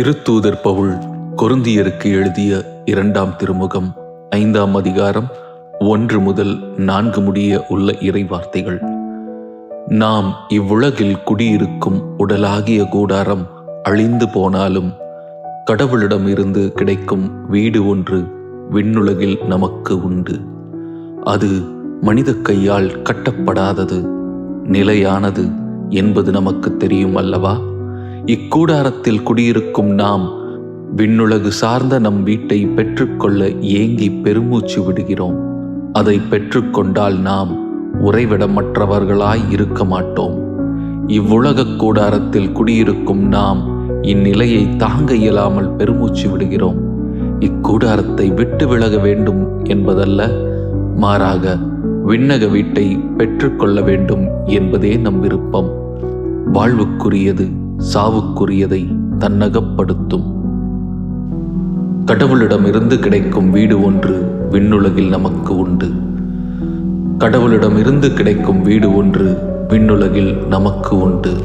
திருத்தூதர் பவுல் கொருந்தியருக்கு எழுதிய இரண்டாம் திருமுகம் ஐந்தாம் அதிகாரம் ஒன்று முதல் நான்கு முடிய உள்ள இறைவார்த்தைகள். நாம் இவ்வுலகில் குடியிருக்கும் உடலாகிய கூடாரம் அழிந்து போனாலும் கடவுளிடமிருந்து கிடைக்கும் வீடு ஒன்று விண்ணுலகில் நமக்கு உண்டு. அது மனித கையால் கட்டப்படாதது நிலையானது என்பது நமக்கு தெரியும் அல்லவா? இக்கூடாரத்தில் குடியிருக்கும் நாம் விண்ணுலகு சார்ந்த நம் வீட்டை பெற்றுக்கொள்ள ஏங்கி பெருமூச்சு விடுகிறோம். அதை பெற்றுக்கொண்டால் நாம் உறைவிடமற்றவர்களாய் இருக்க மாட்டோம். இவ்வுலகக் கூடாரத்தில் குடியிருக்கும் நாம் இந்நிலையை தாங்க இயலாமல் பெருமூச்சு விடுகிறோம். இக்கூடாரத்தை விட்டு விலக வேண்டும் என்பதல்ல மாறாக விண்ணக வீட்டை பெற்றுக்கொள்ள வேண்டும் என்பதே நம் விருப்பம். வாழ்வுக்குரியது. சாவுக்குரியதை தன்னகப்படுத்தும். கடவுளிடமிருந்து கிடைக்கும் வீடு ஒன்று விண்ணுலகில் நமக்கு உண்டு. கடவுளிடமிருந்து கிடைக்கும் வீடு ஒன்று விண்ணுலகில் நமக்கு உண்டு.